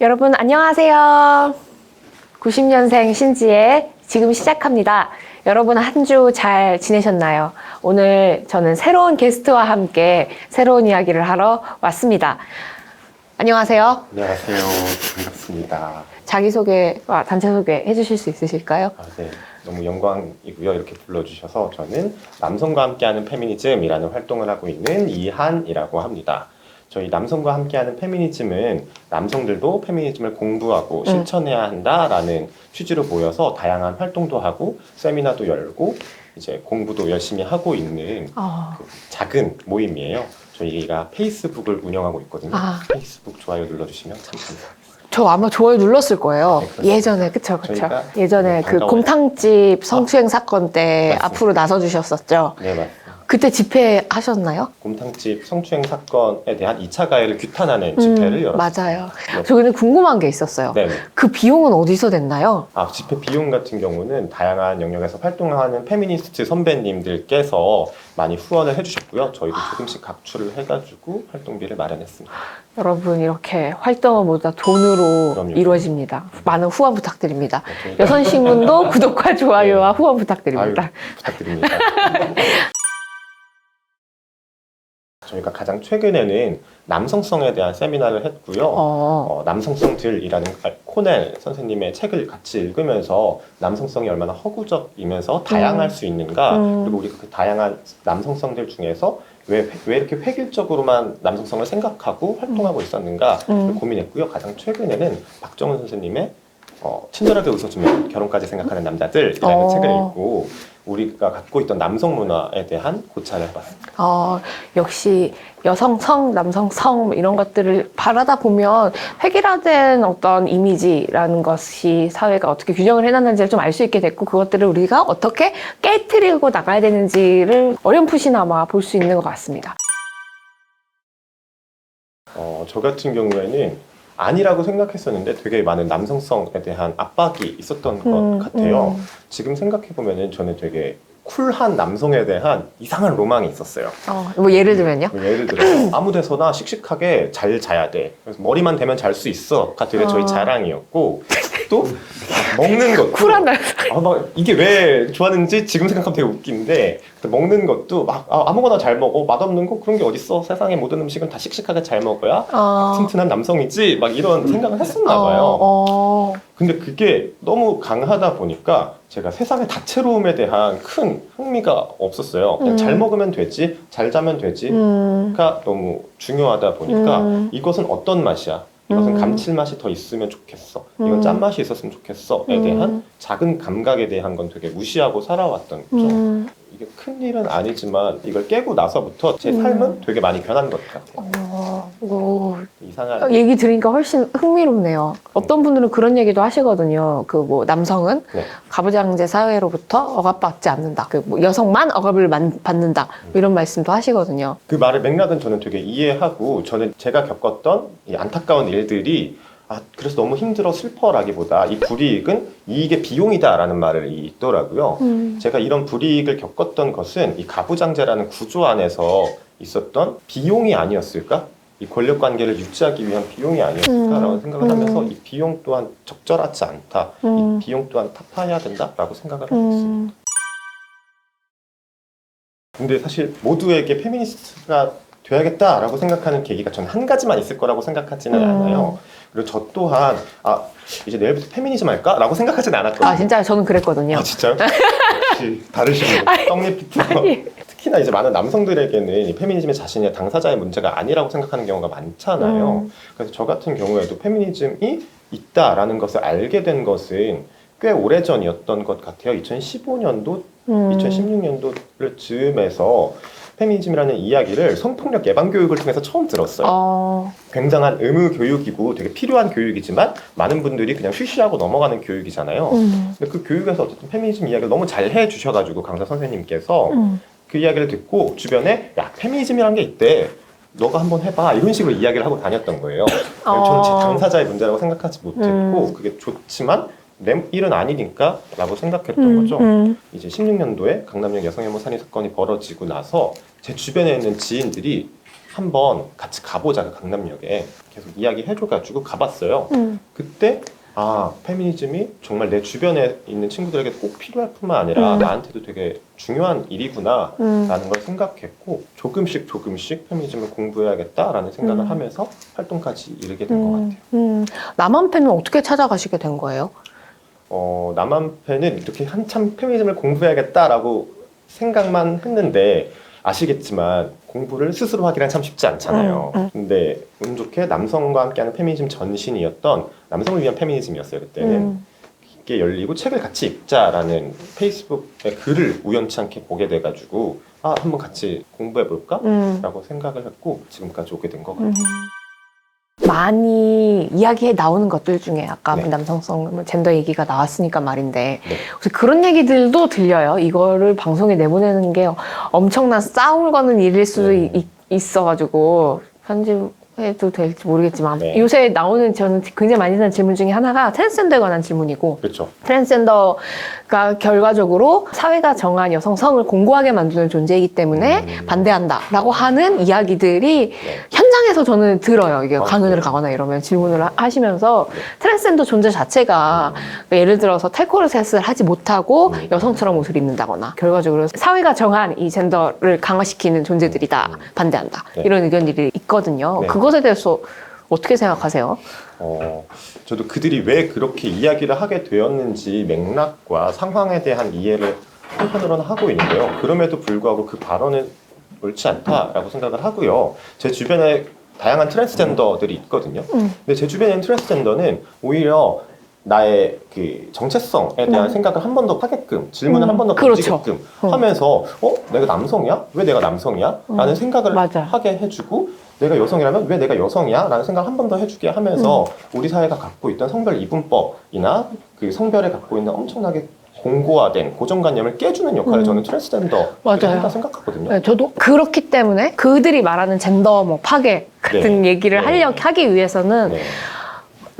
여러분 안녕하세요. 90년생 신지의 지금 시작합니다. 여러분 한 주 잘 지내셨나요? 오늘 저는 새로운 게스트와 함께 새로운 이야기를 하러 왔습니다. 안녕하세요. 안녕하세요. 반갑습니다. 자기소개와 단체소개 해주실 수 있으실까요? 아, 네. 너무 영광이고요. 이렇게 불러주셔서 저는 남성과 함께하는 페미니즘이라는 활동을 하고 있는 이한이라고 합니다. 저희 남성과 함께하는 페미니즘은 남성들도 페미니즘을 공부하고 실천해야 한다라는 취지로 모여서 다양한 활동도 하고 세미나도 열고 이제 공부도 열심히 하고 있는 어, 그 작은 모임이에요. 저희가 페이스북을 운영하고 있거든요. 아. 페이스북 좋아요 눌러주시면 참 감사합니다. 저 아마 좋아요 눌렀을 거예요. 네, 그렇죠. 예전에 그쵸 그쵸. 저희가 예전에 네, 그 반가워요. 곰탕집 성추행 사건 때 맞습니다. 앞으로 나서 주셨었죠. 네, 맞습니다. 그때 집회 하셨나요? 곰탕집 성추행 사건에 대한 2차 가해를 규탄하는 집회를 음, 열었습니다. 맞아요. 네. 저 근데 궁금한 게 있었어요. 네. 그 비용은 어디서 냈나요? 아, 집회 비용 같은 경우는 다양한 영역에서 활동하는 페미니스트 선배님들께서 많이 후원을 해주셨고요. 저희도 조금씩 각출을 해가지고 활동비를 마련했습니다. 여러분 이렇게 활동은 모두 다 돈으로 그럼요. 이루어집니다. 많은 후원 부탁드립니다. 네, 저희가- 여선신문도 구독과 좋아요와 네. 후원 아유, 부탁드립니다. 부탁드립니다. 저희가 가장 최근에는 남성성에 대한 세미나를 했고요. 어, 어, 남성성들이라는 아, 코넬 선생님의 책을 같이 읽으면서 남성성이 얼마나 허구적이면서 다양할 수 있는가 음. 그리고 우리가 그 다양한 남성성들 중에서 왜, 왜 이렇게 획일적으로만 남성성을 생각하고 활동하고 있었는가 음. 고민했고요. 가장 최근에는 박정은 선생님의 어, 친절하게 웃어주면 결혼까지 생각하는 남자들이라는 어. 책을 읽고 우리가 갖고 있던 남성 문화에 대한 고찰을 해봤습니다. 어, 역시 여성성, 남성성 이런 것들을 바라다 보면 획일화된 어떤 이미지라는 것이 사회가 어떻게 규정을 해놨는지를 좀 알 수 있게 됐고 그것들을 우리가 어떻게 깨뜨리고 나가야 되는지를 어렴풋이나마 볼 수 있는 것 같습니다. 어, 저 같은 경우에는 아니라고 생각했었는데 되게 많은 남성성에 대한 압박이 있었던 음, 것 같아요. 음. 지금 생각해 보면 저는 되게 쿨한 남성에 대한 이상한 로망이 있었어요. 어, 뭐 예를 들면요? 뭐 예를 들어 아무 데서나 씩씩하게 잘 자야 돼. 그래서 머리만 대면 잘 수 있어.가 되게 저희 어. 자랑이었고 또 먹는 것도 쿨한 날. 아, 막 이게 왜 좋았는지 지금 생각하면 되게 웃긴데 먹는 것도 막 아, 무거나잘 먹어 맛없는 거 그런 게 어딨어 세상의 모든 음식은 다 씩씩하게 잘 먹어야 어, 튼튼한 남성이지 막 이런 생각을 했었나 봐요. 어, 어. 근데 그게 너무 강하다 보니까 제가 세상의 다채로움에 대한 큰 흥미가 없었어요. 그냥 음. 잘 먹으면 되지, 잘 자면 되지가 음, 너무 중요하다 보니까 음. 이것은 어떤 맛이야? 이것은 음. 감칠맛이 더 있으면 좋겠어. 이건 음. 짠맛이 있었으면 좋겠어.에 음. 대한 작은 감각에 대한 건 되게 무시하고 살아왔던 거죠. 음. 이게 큰 일은 아니지만 이걸 깨고 나서부터 제 음. 삶은 되게 많이 변한 것 같아요. 어, 오, 이상한 얘기 들으니까 훨씬 흥미롭네요. 어떤 분들은 그런 얘기도 하시거든요. 그 뭐 남성은 네. 가부장제 사회로부터 억압받지 않는다. 그 뭐 여성만 억압을 만- 받는다. 뭐 이런 말씀도 하시거든요. 그 말의 맥락은 저는 되게 이해하고 저는 제가 겪었던 이 안타까운 일들이 아 그래서 너무 힘들어 슬퍼라기보다 이 불이익은 이익의 비용이다라는 말을 있더라고요. 음. 제가 이런 불이익을 겪었던 것은 이 가부장제라는 구조 안에서 있었던 비용이 아니었을까? 이 권력 관계를 유지하기 위한 비용이 아니었을까라고 음, 생각을 하면서 음. 이 비용 또한 적절하지 않다. 음. 이 비용 또한 타파해야 된다라고 생각을 하고 있습니다. 음. 근데 사실 모두에게 페미니스트가 돼야겠다라고 생각하는 계기가 저는 한 가지만 있을 거라고 생각하지는 음. 않아요. 그리고 저 또한 아 이제 내일부터 페미니즘 할까라고 생각하지는 않았거든요. 아 진짜 저는 그랬거든요. 아 진짜요? 역시 다르시네요. 떡잎부터. 특히나 이제 많은 남성들에게는 이 페미니즘이 자신의 당사자의 문제가 아니라고 생각하는 경우가 많잖아요. 음. 그래서 저 같은 경우에도 페미니즘이 있다라는 것을 알게 된 것은 꽤 오래 전이었던 것 같아요. 2015년도, 음. 2016년도를 즈음에서 페미니즘이라는 이야기를 성폭력 예방 교육을 통해서 처음 들었어요. 어, 굉장한 의무 교육이고 되게 필요한 교육이지만 많은 분들이 그냥 쉬쉬하고 넘어가는 교육이잖아요. 음. 근데 그 교육에서 어쨌든 페미니즘 이야기를 너무 잘 해주셔가지고 강사 선생님께서 음. 그 이야기를 듣고 주변에 야 페미니즘이란 게 있대. 너가 한번 해봐 이런 식으로 이야기를 하고 다녔던 거예요. 저는 제 어. 당사자의 문제라고 생각하지 못했고 음. 그게 좋지만 내 일은 아니니까라고 생각했던 음. 거죠. 음. 이제 16년도에 강남역 여성혐오 살인 사건이 벌어지고 나서 제 주변에 있는 지인들이 한번 같이 가보자 그 강남역에 계속 이야기 해줘가지고 가봤어요. 음. 그때 아 페미니즘이 정말 내 주변에 있는 친구들에게 꼭 필요할 뿐만 아니라 음. 나한테도 되게 중요한 일이구나 음. 라는 걸 생각했고 조금씩 조금씩 페미니즘을 공부해야겠다라는 생각을 음. 하면서 활동까지 이르게 된 것 같아요. 음. 남한팬은 어떻게 찾아가시게 된 거예요? 어, 남한팬은 이렇게 한참 페미니즘을 공부해야겠다라고 생각만 했는데 아시겠지만 공부를 스스로 하기란 참 쉽지 않잖아요. 음, 음. 근데 운 좋게 남성과 함께하는 페미니즘 전신이었던 남성을 위한 페미니즘이었어요 그때는. 음. 이게 열리고 책을 같이 읽자라는 페이스북에 글을 우연치 않게 보게 돼가지고 아 한번 같이 공부해 볼까? 음. 라고 생각을 했고 지금까지 오게 된 것 같아요. 음. 많이 이야기에 나오는 것들 중에 아까 네. 남성성, 뭐 젠더 얘기가 나왔으니까 말인데 네. 혹시 그런 얘기들도 들려요. 이거를 방송에 내보내는 게 엄청난 싸움을 거는 일일 수도 네. 이- 있어가지고 편집해도 될지 모르겠지만 네. 요새 나오는 저는 굉장히 많이 듣는 질문 중에 하나가 트랜스젠더에 관한 질문이고 그렇죠. 트랜스젠더가 결과적으로 사회가 정한 여성성을 공고하게 만드는 존재이기 때문에 음. 반대한다라고 하는 이야기들이 네. 현 장에서 저는 들어요. 이게 아, 강연을 그래요? 가거나 이러면 질문을 하- 하시면서 네. 트랜스젠더 존재 자체가 예를 들어서 텔코르셋을 하지 못하고 음. 여성처럼 옷을 입는다거나 결과적으로 사회가 정한 이 젠더를 강화시키는 존재들이다. 음. 반대한다. 네. 이런 의견들이 있거든요. 네. 그것에 대해서 어떻게 생각하세요? 어, 저도 그들이 왜 그렇게 이야기를 하게 되었는지 맥락과 상황에 대한 이해를 한편으로는 하고 있는데요. 그럼에도 불구하고 그 발언은 옳지 않다라고 생각을 하고요. 제 주변에 다양한 트랜스젠더들이 있거든요. 음. 근데 제 주변에 있는 트랜스젠더는 오히려 나의 그 정체성에 대한 음. 생각을 한 번 더 하게끔 질문을 음, 한번 더 그렇죠. 던지게끔 음. 하면서 어 내가 남성이야? 왜 내가 남성이야? 음, 라는 생각을 맞아. 하게 해주고 내가 여성이라면 왜 내가 여성이야? 라는 생각을 한 번 더 해주게 하면서 음. 우리 사회가 갖고 있던 성별 이분법이나 그 성별에 갖고 있는 엄청나게 공고화된 고정관념을 깨주는 역할을 음. 저는 트랜스젠더 맞아요. 한다 생각하거든요. 네, 저도 그렇기 때문에 그들이 말하는 젠더 뭐 파괴 같은 얘기를 네. 하려 하기 위해서는 네.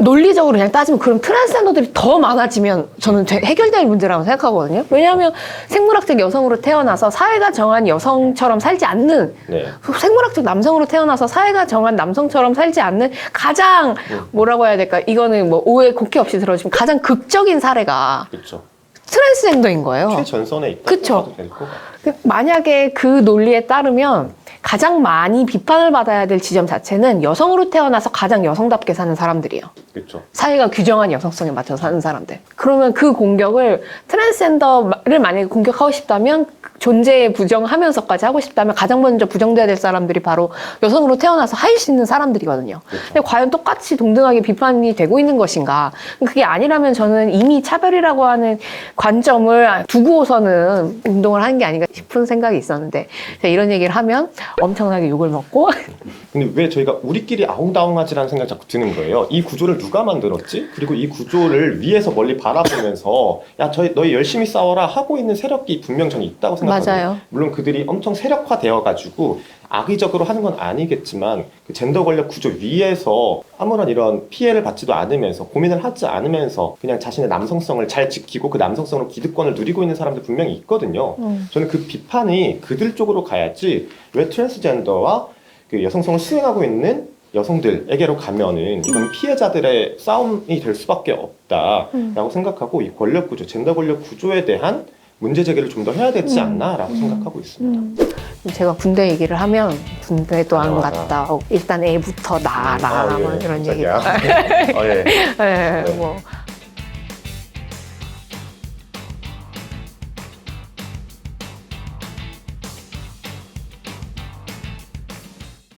논리적으로 그냥 따지면 그럼 트랜스젠더들이 더 많아지면 저는 되- 해결될 문제라고 생각하거든요. 왜냐하면 생물학적 여성으로 태어나서 사회가 정한 여성처럼 살지 않는 네. 생물학적 남성으로 태어나서 사회가 정한 남성처럼 살지 않는 가장 음. 뭐라고 해야 될까 이거는 뭐 오해 곡해 없이 들어주면 가장 극적인 사례가 그렇죠. 트랜스젠더인 거예요. 최전선에 있다. 그쵸. 될것 같아요. 그 만약에 그 논리에 따르면 가장 많이 비판을 받아야 될 지점 자체는 여성으로 태어나서 가장 여성답게 사는 사람들이에요. 그렇죠. 사회가 규정한 여성성에 맞춰 사는 사람들. 그러면 그 공격을 트랜스젠더를 만약에 공격하고 싶다면 존재에 부정하면서까지 하고 싶다면 가장 먼저 부정돼야 될 사람들이 바로 여성으로 태어나서 할 수 있는 사람들이거든요. 그렇죠. 근데 과연 똑같이 동등하게 비판이 되고 있는 것인가? 그게 아니라면 저는 이미 차별이라고 하는 관점을 두고서는 운동을 하는 게 아닌가 싶은 생각이 있었는데 이런 얘기를 하면 엄청나게 욕을 먹고 근데 왜 저희가 우리끼리 아웅다웅하지라는 생각이 자꾸 드는 거예요. 이 구조를 누가 만들었지? 그리고 이 구조를 위에서 멀리 바라보면서 야, 저희 너희 열심히 싸워라 하고 있는 세력이 분명 저는 있다고 생각하거든요. 맞아요. 물론 그들이 엄청 세력화되어 가지고 악의적으로 하는 건 아니겠지만 그 젠더 권력 구조 위에서 아무런 이런 피해를 받지도 않으면서 고민을 하지 않으면서 그냥 자신의 남성성을 잘 지키고 그 남성성으로 기득권을 누리고 있는 사람들 분명히 있거든요. 음. 저는 그 비판이 그들 쪽으로 가야지 왜 트랜스젠더와 그 여성성을 수행하고 있는 여성들에게로 가면은 이건 피해자들의 싸움이 될 수밖에 없다라고 음. 생각하고 이 권력 구조, 젠더 권력 구조에 대한 문제 제기를 좀 더 해야 되지 음. 않나라고 생각하고 있습니다. 음. 제가 군대 얘기를 하면 군대도 안 맞아. 갔다. 어, 일단 애부터 낳아라. 아, 예, 뭐 이런 얘기. 깜짝이야. 어, 예. 예, 뭐